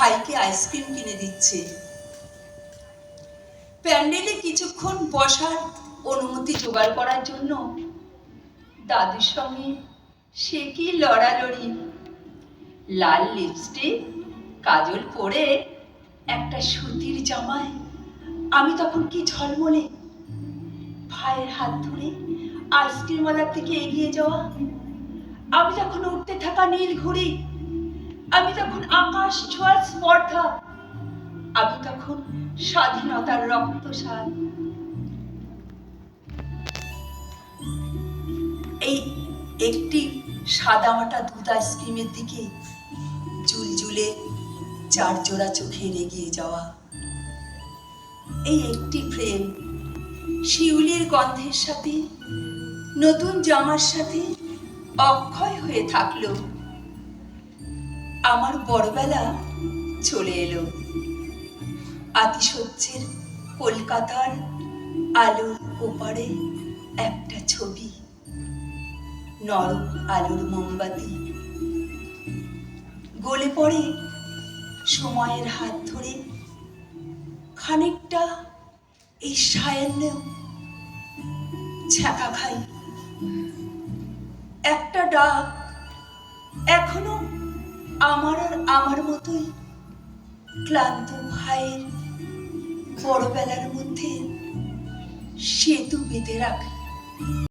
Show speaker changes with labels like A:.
A: ভাইকে আইসক্রিম কিনে দিচ্ছে। প্যান্ডেলে কিছুক্ষণ বসার অনুমতি জোগাড় করার জন্য দাদুর সঙ্গে সে কি লড়ালড়ি? লাল লিপস্টিক কাজল পরে একটা সুতির জামায়। আমি তখন কি ঝলমলে? ভাইয়ের হাত ধরে আইসক্রিমওয়ালার থেকে এগিয়ে যাওয়া। আমি তখন উঠতে থাকা নীল ঘুড়ি আমি তখন আকাশ ছোঁয়ার স্পর্ধা। আমি তখন স্বাধীনতার রক্তসার এই একটি সাদামাটা দুধ আইসক্রিমের দিকে জুলজুলে চার জোড়া চোখে এগিয়ে যাওয়া। এই একটি প্রেম শিউলির গন্ধের সাথে, নতুন জামার সাথে অক্ষয় হয়ে থাকল। আমার বড়বেলা চলে এলো। আতিশয্যের কলকাতার আলোর ওপারে একটা ছবি। নরম আলোর মোমবাতি। গলে পড়ে সময়ের হাত ধরে। খানিকটা এই সায়ান্নেও ছ্যাঁকা খাই। একটা ডাক এখনও আমার আর আমার মতোই ক্লান্ত ভাইয়ের বড়বেলার মধ্যে সেতু বেঁধে রাখে।